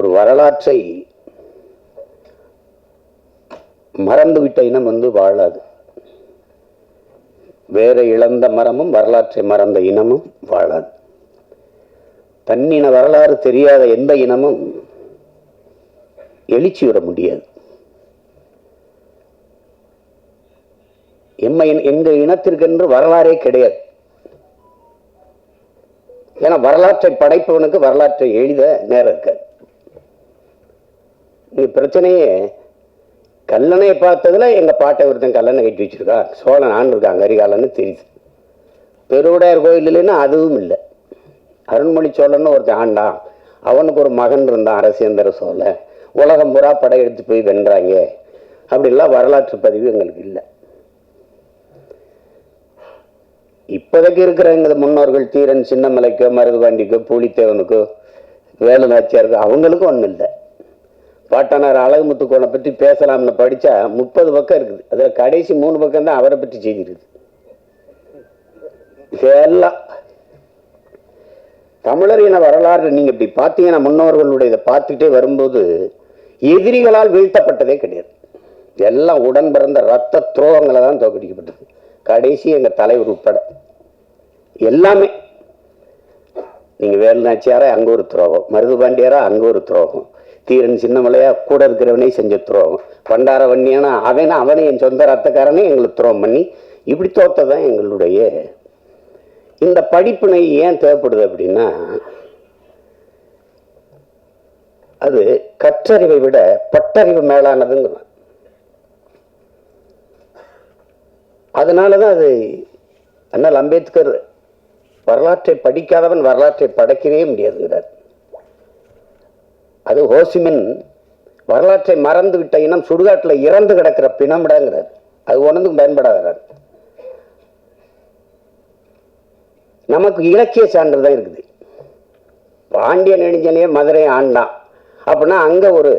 ஒரு வரலாற்றை மறந்துவிட்ட இனம் வந்து வாழாது. வேற இழந்த மரமும் வரலாற்றை மறந்த இனமும் வாழாது. தன்னின வரலாறு தெரியாத எந்த இனமும் எழுச்சி விட முடியாது. எம்மை எங்கள் இனத்திற்கென்று வரலாறே கிடையாது. ஏன்னா வரலாற்றை படைப்பவனுக்கு வரலாற்றை எழுத நேரம் இருக்காது. பிரச்சனையே. கல்லணையை பார்த்ததுல எங்கள் பாட்டை ஒருத்தன் கல்லணை கட்டி வச்சுருக்கா? சோழன் ஆண்டு இருக்காங்க அரிகாலன்னு தெரியுது. பெருவுடையார் கோயில் இல்லைன்னா அதுவும் இல்லை. அருண்மொழி சோழன்னு ஒருத்தன் ஆண்டான் அவனுக்கு ஒரு மகன் இருந்தான் அரசேந்திர சோழன் உலகம் புறா படையெடுத்து போய் வென்றாங்க. அப்படிலாம் வரலாற்று பதிவு எங்களுக்கு இல்லை. இப்போதைக்கு இருக்கிற எங்கள் முன்னோர்கள் தீரன் சின்னமலைக்கோ மருதுபாண்டிக்கோ பூலித்தேவனுக்கோ வேலு நாச்சியாருக்கோ அவங்களுக்கும் ஒன்றும் இல்லை. பாட்டனார் அழகுமுத்துக்கோனை பற்றி பேசலாம்னு படித்தா முப்பது பக்கம் இருக்குது. அதில் கடைசி மூணு பக்கம் தான் அவரை பற்றி செய்தி இருக்குது. எல்லாம் தமிழர் இன வரலாறு நீங்கள் இப்படி பார்த்தீங்கன்னா முன்னோர்களுடைய இதை பார்த்துட்டே வரும்போது எதிரிகளால் வீழ்த்தப்பட்டதே கிடையாது. எல்லாம் உடன் பிறந்த ரத்த துரோகங்களை தான் தோக்கடிக்கப்பட்டது. கடைசி எங்க தலைவர் உட்பட. எல்லாமே. நீங்க வேலுநாச்சியாரா அங்க ஒரு துரோகம் மருதுபாண்டியாரா அங்க ஒரு துரோகம். தீரன் சின்னமலையா கூட இருக்கிறவனே செஞ்ச துரோகம். பண்டார வன்னியானா அவன் அவனே என் சொந்த ரத்தக்காரனே எங்களுக்கு துரோகம் பண்ணி இப்படி தோத்ததான் எங்களுடைய. இந்த படிப்பினை ஏன் தேவைப்படுது அப்படின்னா அது கற்றறிவை விட பட்டறிவு மேலானதுங்கிறோம் அதனாலதான் அது அண்ணல் அம்பேத்கர் வரலாற்றை படிக்காதவன் வரலாற்றை படைக்கவே முடியாதுங்கிற அது ஹோசிமின் வரலாற்றை மறந்து விட்ட இனம் சுடுகாட்டில் இறந்து கிடக்கிற பிணமிடங்கிறார் அது ஒன்றுக்கும் பயன்படாதார் நமக்கு இலக்கிய சான்று தான் இருக்குது. பாண்டிய நெடுஞ்சனையே மதுரை ஆண்டான் அப்படின்னா அங்க ஒரு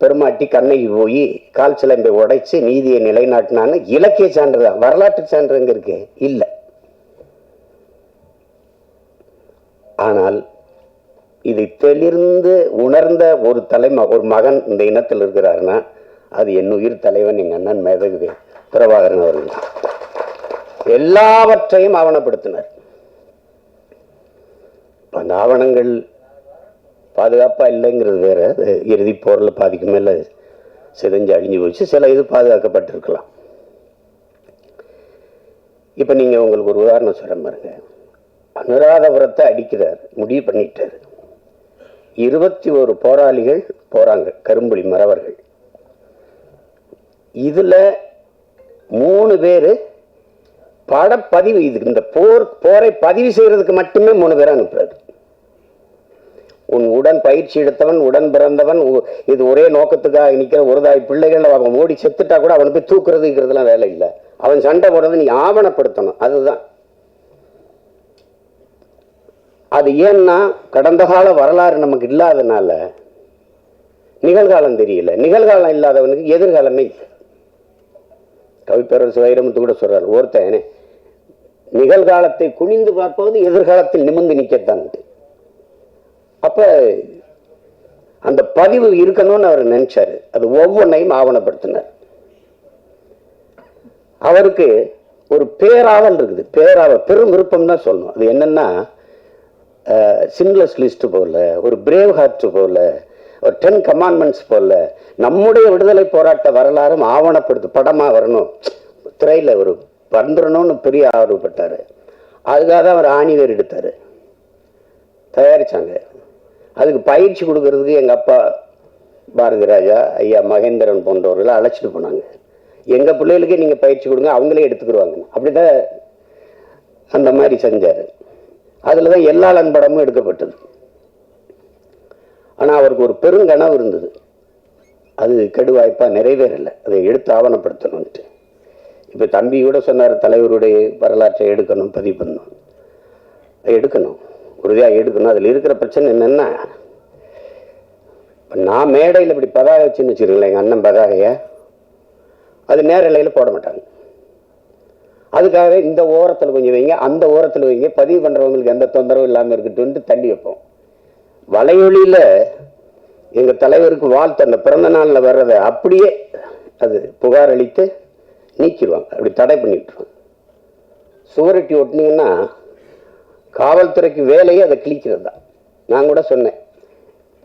பெருமாட்டி கண்ணகி போய் கால் சிலம்பை உடைச்சு நீதியை நிலைநாட்டினான்னு இலக்கிய சான்று தான் வரலாற்று சான்று எங்கே இருக்கு? இல்லை. ஆனால் இதை தெளிர்ந்து உணர்ந்த ஒரு தலைம ஒரு மகன் இந்த இனத்தில் இருக்கிறாருன்னா அது என் உயிர் தலைவன் எங்கள் அண்ணன் மேதகுவே பிரபாகரன் அவர்கள் எல்லாவற்றையும் ஆவணப்படுத்தினார். அந்த ஆவணங்கள் பாதுகாப்பா இல்லைங்கிறது வேற. இறுதி போரில் பாதிக்கு மேல சிதைஞ்சு அழிஞ்சு போச்சு. சில இது பாதுகாக்கப்பட்டிருக்கலாம். இப்போ நீங்க உங்களுக்கு ஒரு உதாரணம் சொல்ல பாருங்க. அனுராதபுரத்தை அடிக்கிறார் முடிவு பண்ணிட்டார். இருபத்தி ஒரு போராளிகள் போறாங்க கரும்புலி மறவர்கள். இதுல மூணு பேரு படப்பதிவு இது இந்த போர் போரை பதிவு செய்யறதுக்கு மட்டுமே மூணு பேரை அனுப்புறாரு உன் உடன் பயிற்சி எடுத்தவன் உடன் பிறந்தவன் இது ஒரே நோக்கத்துக்காக நிற்கிற ஒரு தாய் பிள்ளைகள் அவன் ஓடி செத்துட்டா கூட அவனை போய் தூக்குறதுங்கிறதுலாம் வேலை இல்லை. அவன் சண்டை போடுறது நீ ஆவணப்படுத்தணும். அதுதான். அது ஏன்னா கடந்த கால வரலாறு நமக்கு இல்லாதனால நிகழ்காலம் தெரியல. நிகழ்காலம் இல்லாதவனுக்கு எதிர்காலமே கவிப்பேரரசு வைரமுத்து கூட சொல்றாரு ஒருத்தன் நிகழ்காலத்தை குனிந்து பார்ப்பது எதிர்காலத்தில் நிமிர்ந்து நிற்கத்தான் அப்ப அந்த பதிவு இருக்கணும்னு அவர் நினைச்சாரு. அது ஒவ்வொன்றையும் ஆவணப்படுத்தினார். அவருக்கு ஒரு பேராவல் இருக்குது. பேராவல் பெரும் விருப்பம் தான் சொல்லணும். அது என்னன்னா சின்லஸ் லிஸ்ட் போல ஒரு பிரேவ் ஹார்ட் போல ஒரு டென் கமாண்ட்மெண்ட்ஸ் போல நம்முடைய விடுதலை போராட்ட வரலாறும் ஆவணப்படுத்து படமாக வரணும். திரையில் ஒரு வந்துடணும்னு பெரிய ஆர்வப்பட்டார் அதுக்காக தான் அவர் ஆணிவேர் எடுத்தார். தயாரிச்சாங்க. அதுக்கு பயிற்சி கொடுக்கறதுக்கு எங்கள் அப்பா பாரதி ராஜா ஐயா மகேந்திரன் போன்றவர்களை அழைச்சிட்டு போனாங்க. எங்கள் பிள்ளைகளுக்கே நீங்கள் பயிற்சி கொடுங்க அவங்களே எடுத்துக்கிடுவாங்க அப்படிதான் அந்த மாதிரி செஞ்சார். அதில் தான் எல்லா படமும் எடுக்கப்பட்டது. ஆனால் அவருக்கு ஒரு பெருங்கனவு இருந்தது. அது கெடுவாய்ப்பாக நிறைவேறலை. அதை எடுத்து ஆவணப்படுத்தணும்ட்டு இப்போ தம்பி கூட சொன்னார் தலைவருடைய வரலாற்றை எடுக்கணும் பதிவு பண்ணணும். அதை எடுக்கணும். உறுதியாக எடுக்கணும். அதில் இருக்கிற பிரச்சனை என்னென்னா இப்போ நான் மேடையில் இப்படி பதாகை வச்சுன்னு வச்சுருக்கேன் எங்கள் அண்ணன் பதாகையை அது நேரலையில் போட மாட்டாங்க. அதுக்காகவே இந்த ஓரத்தில் கொஞ்சம் வைங்க. அந்த ஓரத்தில் வைங்க. பதிவு பண்ணுறவங்களுக்கு எந்த தொந்தரவும் இல்லாமல் இருக்கட்டும்ட்டு தள்ளி வைப்போம். வலையொலியில் எங்கள் தலைவருக்கு வாழ்த்து. அந்த பிறந்த நாளில் வர்றதை அப்படியே அது புகார் அளித்து நீக்கிடுவாங்க. அப்படி தடை பண்ணிட்டுருவாங்க சுவரட்டி ஒட்டினீங்கன்னா காவல்துறைக்கு வேலையே அதை கிழிக்கிறது தான் நான் கூட சொன்னேன்.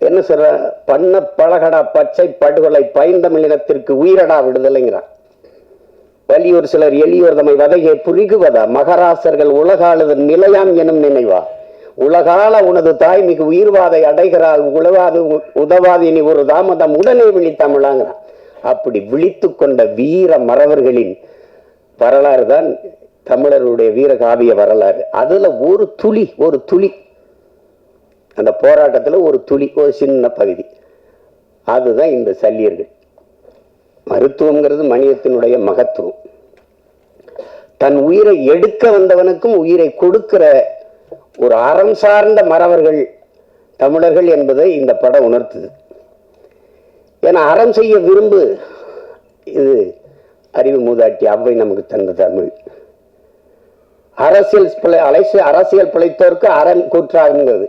என்ன சொல்ற பண்ண பழகடா பச்சை படுகொலை பைந்தமிழினத்திற்கு உயிரடா விடுதலைங்கிறான் வலியூர் சிலர் எளியோர் தம்மை வதையை புரிகுவதா? மகராசர்கள் உலகாளது நிலையாம் எனும் நினைவா? உலகால உனது தாய் மிகு உயிர்வாதை அடைகிறாள் உழவாது உ- உதவாது இனி ஒரு தாமதம் உடனே விழித்தமிழாங்கிறான் அப்படி விழித்து கொண்ட வீர மறவர்களின் வரலாறு தான் தமிழருடைய வீரகாவிய வரலாறு. அதுல ஒரு துளி ஒரு துளி அந்த போராட்டத்தில் ஒரு துளி ஒரு சின்ன பகுதி. அதுதான் இந்த சல்லியர்கள். மருத்துவங்கிறது மனிதத்தினுடைய மகத்துவம். தன் உயிரை எடுக்க வந்தவனுக்கும் உயிரை கொடுக்கிற ஒரு அறம் சார்ந்த மறவர்கள் தமிழர்கள் என்பதை இந்த படம் உணர்த்துது. ஏன்னா அறம் செய்ய விரும்பு இது அறிவு மூதாட்டி அவ்வை நமக்கு தந்த தமிழ். அரசியல் பிழை அலைசு அரசியல் பிழைத்தோருக்கு அறம் கூற்றாகுங்கிறது.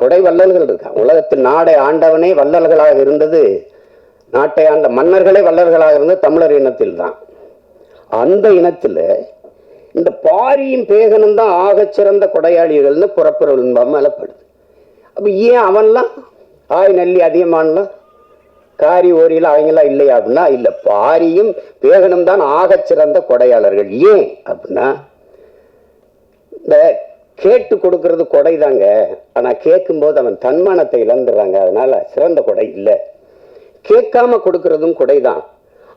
கொடை வள்ளல்கள் இருக்கான் உலகத்தில் நாடை ஆண்டவனே வள்ளல்களாக இருந்தது. நாட்டை ஆண்ட மன்னர்களே வள்ளல்களாக இருந்தது தமிழர் இனத்தில் தான் அந்த இனத்தில் இந்த பாரியும் பேகனும் தான் ஆகச்சிறந்த கொடையாளிகள்னு புறப்புறல் மேலப்படுது அப்போ ஏன் அவன்லாம்? ஆய் நல்லி அதிகமானலாம் காரி ஓரியில் அவங்களாம் இல்லையா அப்படின்னா இல்லை பாரியும் பேகனும் தான் ஆகச்சிறந்த கொடையாளர்கள். ஏன் அப்படின்னா இந்த கேட்டு கொடுக்கறது கொடை தாங்க ஆனா கேட்கும்போது அவன் தன்மானத்தை இழந்துடுறாங்க. அதனால சிறந்த கொடை இல்லை. கேட்காம கொடுக்கறதும் கொடைதான்.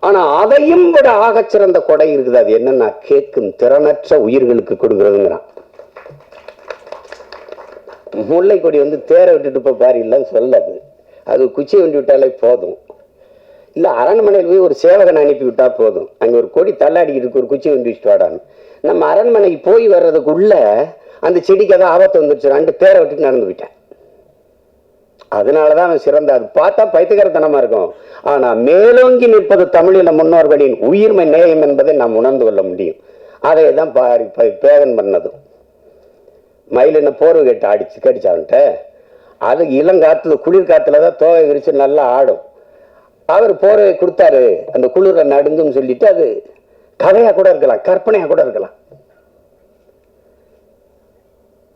ஆனா அதையும் விட ஆகச்சிறந்த கொடை இருக்குது. அது என்னன்னா கேட்கும் திறனற்ற உயிர்களுக்கு கொடுக்கறதுங்கிறான். முல்லை கொடி வந்து தேரை விட்டுட்டு போய் பாரு இல்லைன்னு சொல்லாது அது. குச்சி வண்டி விட்டாலே போதும். இல்ல அரண்மனையில் போய் ஒரு சேவகனை அனுப்பி விட்டா போதும். அங்கே ஒரு கொடி தள்ளாடிக்கிட்டு இருக்கு ஒரு குச்சி வண்டி வச்சுட்டு வாடான்னு. நம்ம அரண்மனைக்கு போய் வர்றதுக்குள்ள செடிக்கு அதான் ஆபத்து வந்துருச்சு. ரெண்டு பேரை விட்டுட்டு நடந்து விட்டேன் அதனாலதான் அவன் சிறந்த. அது பார்த்தா பைத்தியகாரத்தனமா இருக்கும். ஆனால் மேலோங்கி நிற்பது தமிழின முன்னோர்களின் உயிர்மை நேயம் என்பதை நாம் உணர்ந்து கொள்ள முடியும். அதை தான் பாரி பேகன் பண்ணதும் மயிலின போர்வை கட்டு அடிச்சு கடிச்சான்ட்ட அது இளங்காத்துல குளிர் காத்துல தான் தோகை விரிச்சு நல்லா ஆடும். அவர் போர்வை கொடுத்தாரு. அந்த குளிரை நடுங்குன்னு சொல்லிட்டு அது கதையாக கூட இருக்கலாம் கற்பனையாக கூட இருக்கலாம்.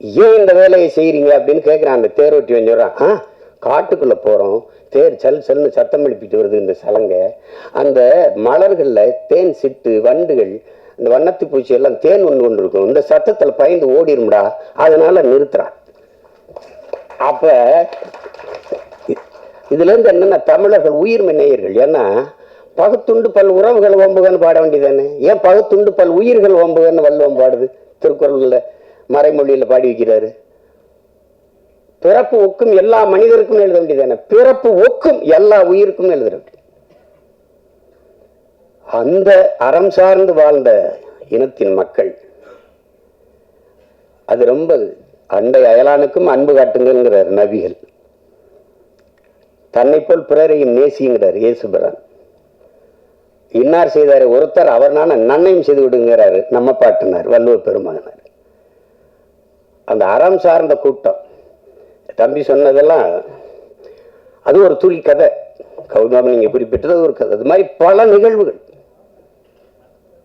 ஏன் இந்த வேலையை செய்கிறீங்க அப்படின்னு கேட்குறான் அந்த தேரோட்டி வந்து சொல்றான் ஆ காட்டுக்குள்ளே போகிறோம் தேர் சல் சல்னு சத்தம் எழுப்பிட்டு வருது இந்த சலங்கை. அந்த மலர்களில் தேன் சிட்டு வண்டுகள் இந்த வண்ணத்து பூச்சி எல்லாம் தேன் ஒன்று கொண்டு இருக்கும். இந்த சத்தத்தில் பயந்து ஓடிரும்டா. அதனால நிறுத்துறான். அப்போ இதுலேருந்து என்னென்ன தமிழர்கள் உயிர்மை நேயர்கள் ஏன்னா பகுத்துண்டு பல் உறவுகள் ஓம்புகன்னு பாட வேண்டியதானே ஏன் பகுத்துண்டு பல் உயிர்கள் ஓம்புகன்னு வல்லுவம் பாடுது? திருக்குறளில் மறைமொழியில பாடி வைக்கிறாரு. பிறப்பு ஒக்கும் எல்லா மனிதருக்கும் எழுத வேண்டியதானே பிறப்பு ஒக்கும் எல்லா உயிருக்கும் எழுத வேண்டியது. அந்த அறம் சார்ந்து வாழ்ந்த இனத்தின் மக்கள் அது ரொம்ப அண்டை அயலானுக்கும் அன்பு காட்டுங்கிறார் நபிகள். தன்னை போல் பிறரையும் நேசிங்கிறார் இயேசுபிரான். இன்னார் செய்தார் ஒருத்தர் அவர்னான நன்னையும் செய்து விடுங்கிறாரு நம்ம பாட்டினார் வள்ளுவர் பெருமகனார். அந்த அறம் சார்ந்த கூட்டம். தம்பி சொன்னதெல்லாம் அது ஒரு துளி கதை. கௌதம் நீங்கள் குறிப்பிட்டது ஒரு கதை. அது மாதிரி பல நிகழ்வுகள்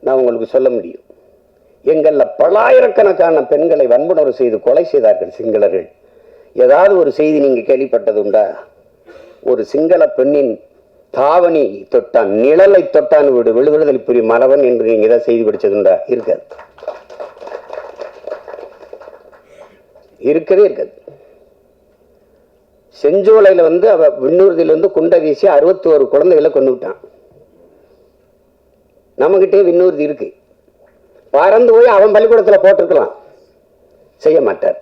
நான் உங்களுக்கு சொல்ல முடியும். எங்கள்ல பல்லாயிரக்கணக்கான பெண்களை வன்புணர்வு செய்து கொலை செய்தார்கள் சிங்களர்கள். ஏதாவது ஒரு செய்தி நீங்க கேள்விப்பட்டது உண்டா? ஒரு சிங்கள பெண்ணின் தாவணி தொட்டான் நிழலை தொட்டான் விடு விடுதலை புரியும் மறவன் என்று நீங்கள் ஏதாவது செய்தி படித்ததுண்டா இருக்காது. இருக்கவே இருக்காது. செஞ்சோலையில் வந்து அவ விண்ணூர்தியில இருந்து குண்டை வீசி அறுபத்தி ஒரு குழந்தைகளை கொண்டு விட்டான். நம்மகிட்டே விண்ணூர்தி இருக்கு. பறந்து போய் அவன் பள்ளிக்கூடத்துல போட்டிருக்கலாம். செய்ய மாட்டார்.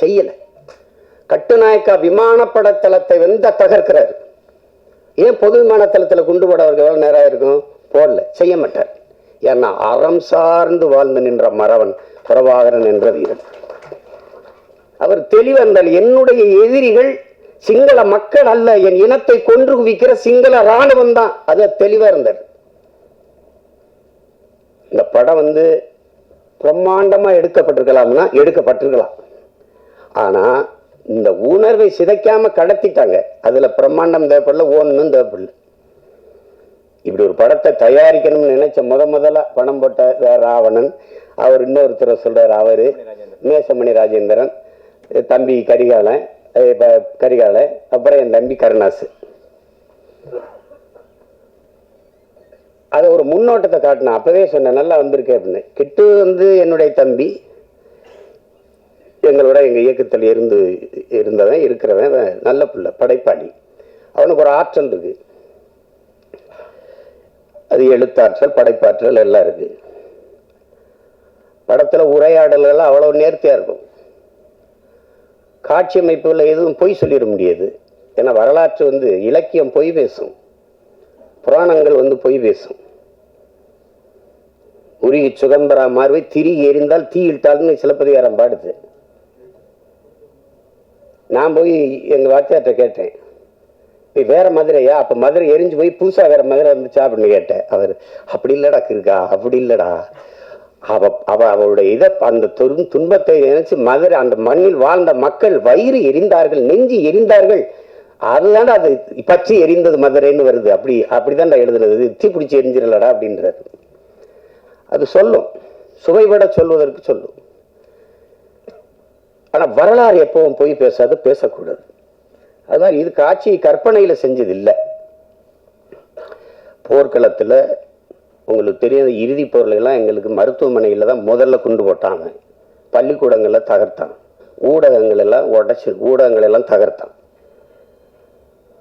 செய்யல. கட்டுநாயக்கா விமானப்பட தளத்தை வந்து தகர்க்கிறார். ஏன் பொது விமான தளத்துல குண்டு போட அவருக்கு எவ்வளவு நேரம் இருக்கும் போடல. செய்ய மாட்டார். ஏன்னா அறம் சார்ந்து வாழ்ந்து நின்ற மறவன் புறவாகரன் என்ற வீரன். அவர் தெளிவந்தால் என்னுடைய எதிரிகள் சிங்கள மக்கள் அல்ல என் இனத்தை கொன்று குவிக்கிற சிங்கள ராணுவம் தான். அது தெளிவா இருந்தார் இந்த படம் வந்து பிரம்மாண்டமா எடுக்கப்பட்டிருக்கலாம்னா எடுக்கப்பட்டிருக்கலாம். ஆனா இந்த உணர்வை சிதைக்காம கடத்திட்டாங்க. அதுல பிரம்மாண்டம் தேவைப்படல ஒன்றும் தேவைப்படல. இப்படி ஒரு படத்தை தயாரிக்கணும்னு நினைச்ச முத முதல்ல பணம் போட்ட ராவணன் அவர் இன்னொருத்தரை சொல்றாரு அவரு மேசமணி ராஜேந்திரன். தம்பி கரிகாலன் இப்போ கரிகாலன் அப்புறம் என் தம்பி கருணாசு அது ஒரு முன்னோட்டத்தை காட்டினேன். அப்போவே சொன்னேன் நல்லா வந்திருக்கேன் அப்படின்னு. கிட்டு வந்து என்னுடைய தம்பி. எங்களோட எங்கள் இயக்கத்தில் இருந்து இருந்தவன் இருக்கிறவன் நல்ல பிள்ளை படைப்பாளி. அவனுக்கு ஒரு ஆற்றல் இருக்கு. அது எழுத்தாற்றல் படைப்பாற்றல் எல்லாம் இருக்கு. படத்தில் உரையாடல்கள் அவ்வளோ நேர்த்தியாக இருக்கும். காட்சி அமைப்புல எதுவும் பொய் சொல்லிட முடியாது. ஏன்னா வரலாற்று வந்து இலக்கியம் பொய் பேசும். புராணங்கள் வந்து பொய் பேசும். உருகி சுகம்பரா மார்வை திரி எரிந்தால் தீ இட்டால்னு சிலப்பதிகாரம் பாடுது. நான் போய் எங்க வாத்தியார்ட்ட கேட்டேன். இப்போ வேற மதுரையா? அப்ப மதுரை எரிஞ்சு போய் புதுசாக வேற மதுரை வந்துச்சா அப்படின்னு கேட்டேன். அவர் அப்படி இல்லடா இருக்கா அப்படி இல்லடா. அவ அவ அவளுடைய இதை அந்த துன்பத்தை நினைச்சு மதுரை அந்த மண்ணில் வாழ்ந்த மக்கள் வயிறு எரிந்தார்கள் நெஞ்சு எரிந்தார்கள். அதுதான் அது பற்றி எரிந்தது மதுரைன்னு வருது. அப்படி அப்படிதான்டா எழுதுனது. தி தீ பிடிச்சி எரிஞ்சிடலடா அப்படின்றது அது சொல்லும். சுவைபட சொல்வதற்கு சொல்லும். ஆனா வரலாறு எப்பவும் போய் பேசாது பேசக்கூடாது. அதுதான் இது காட்சியை கற்பனையில செஞ்சது இல்லை போர்க்களத்துல உங்களுக்கு தெரியாத இறுதி போர்ல எங்களுக்கு மருத்துவமனையில தான் முதல்ல குண்டு போட்டாங்க. பள்ளிக்கூடங்களில் தகர்த்தான். ஊடகங்கள் எல்லாம் உடச்சி ஊடகங்கள் எல்லாம் தகர்த்தான்.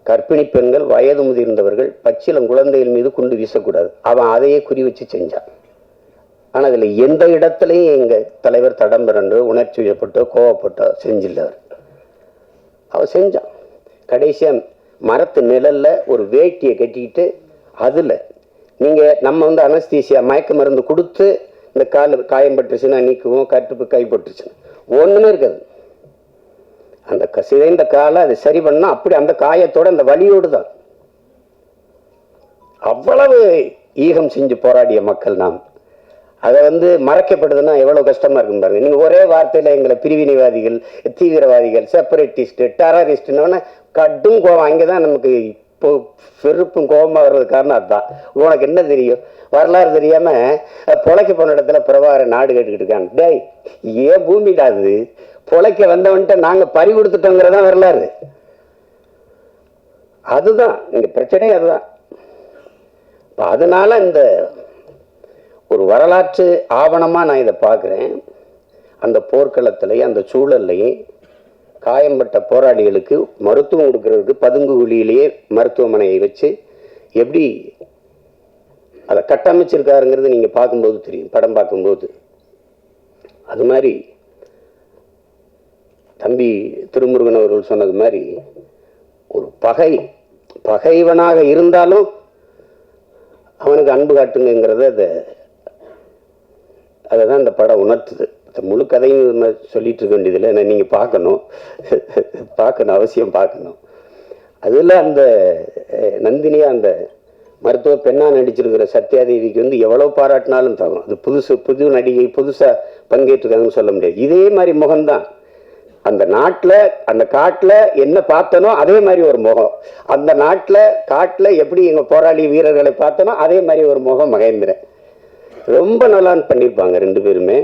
கர்ப்பிணி பெண்கள் வயது முதிர்ந்தவர்கள் பச்சிலம் குழந்தைகள் மீது குண்டு வீசக்கூடாது. அவன் அதையே குறி வச்சு செஞ்சான். ஆனா அதுல எந்த இடத்துலையும் எங்க தலைவர் தடம் பிறண்டு உணர்ச்சி வயப்பட்டோ கோவப்பட்டோ செஞ்சில்லவர் அவன் செஞ்சான். கடைசியா மரத்து நிழல்ல ஒரு வேட்டியை கட்டிக்கிட்டு அதுல நீங்க நம்ம வந்து அனஸ்தீசியா மயக்க மருந்து கொடுத்து இந்த கால் காயம் பட்டுருச்சுன்னா நீக்குவோம் கட்டுப்பு கைப்பட்டுருச்சுன்னா ஒன்றுமே இருக்காது. அந்த க- சிதைந்த காலை அது சரி பண்ணா அப்படி அந்த காயத்தோட அந்த வலியோடு தான் அவ்வளவு ஈகம் செஞ்சு போராடிய மக்கள் நாம். அதை வந்து மறைக்கப்படுதுன்னா எவ்வளவு கஷ்டமா இருக்கும் பாருங்க. நீங்க ஒரே வார்த்தையில் எங்களை பிரிவினைவாதிகள் தீவிரவாதிகள் செப்பரேட்டிஸ்ட் டெரரிஸ்ட்டுன்னு கடும் கோவம். அங்கதான் நமக்கு இப்போ பெருப்பும் கோபமாக வர்றது காரணம் அதுதான் உனக்கு என்ன தெரியும்? வரலாறு தெரியாம அஹ், பொழைக்க போன இடத்துல பிரபாகரன் நாடு கேட்டுக்கிட்டு இருக்காங்க டேய் ஏன் பூமிடா அது? பொழைக்க வந்தவன்ட்ட நாங்க பறி கொடுத்துட்டோங்கிறதான் வரலாறு. அதுதான். இங்கே பிரச்சனையே அதுதான். இப்போ அதனால இந்த ஒரு வரலாற்று ஆவணமா நான் இதை பார்க்குறேன். அந்த போர்க்களத்திலையும் அந்த சூழல்லையும் காயம்பட்ட போராளிகளுக்கு மருத்துவம் கொடுக்கறதுக்கு பதுங்கு குழியிலேயே மருத்துவமனையை வச்சு எப்படி அதை கட்டமைச்சிருக்காருங்கிறது நீங்கள் பார்க்கும்போது தெரியும் படம் பார்க்கும்போது. அது மாதிரி தம்பி திருமுருகன் அவர்கள் சொன்னது மாதிரி ஒரு பகை பகைவனாக இருந்தாலும் அவனுக்கு அன்பு காட்டுங்கிறத அதை அதை தான் இந்த படம் உணர்த்துது. முழு கதையும் நம்ம சொல்லிட்டு இருக்க வேண்டியதில்லை. ஏன்னா நீங்கள் பார்க்கணும். பார்க்கணும் அவசியம் பார்க்கணும். அதில் அந்த நந்தினியாக அந்த மருத்துவ பெண்ணாக நடிச்சிருக்கிற சத்யாதேவிக்கு வந்து எவ்வளோ பாராட்டினாலும் தகும் அது புதுசு புது நடிகை புதுசாக பங்கேற்றுக்காங்கன்னு சொல்ல முடியாது. இதே மாதிரி முகம்தான். அந்த நாட்டில் அந்த காட்டில் என்ன பார்த்தனோ அதே மாதிரி ஒரு முகம். அந்த நாட்டில் காட்டில் எப்படி எங்கள் போராளி வீரர்களை பார்த்தனோ அதே மாதிரி ஒரு முகம் மகேந்திரன். ரொம்ப நல்லா பண்ணியிருப்பாங்க ரெண்டு பேருமே.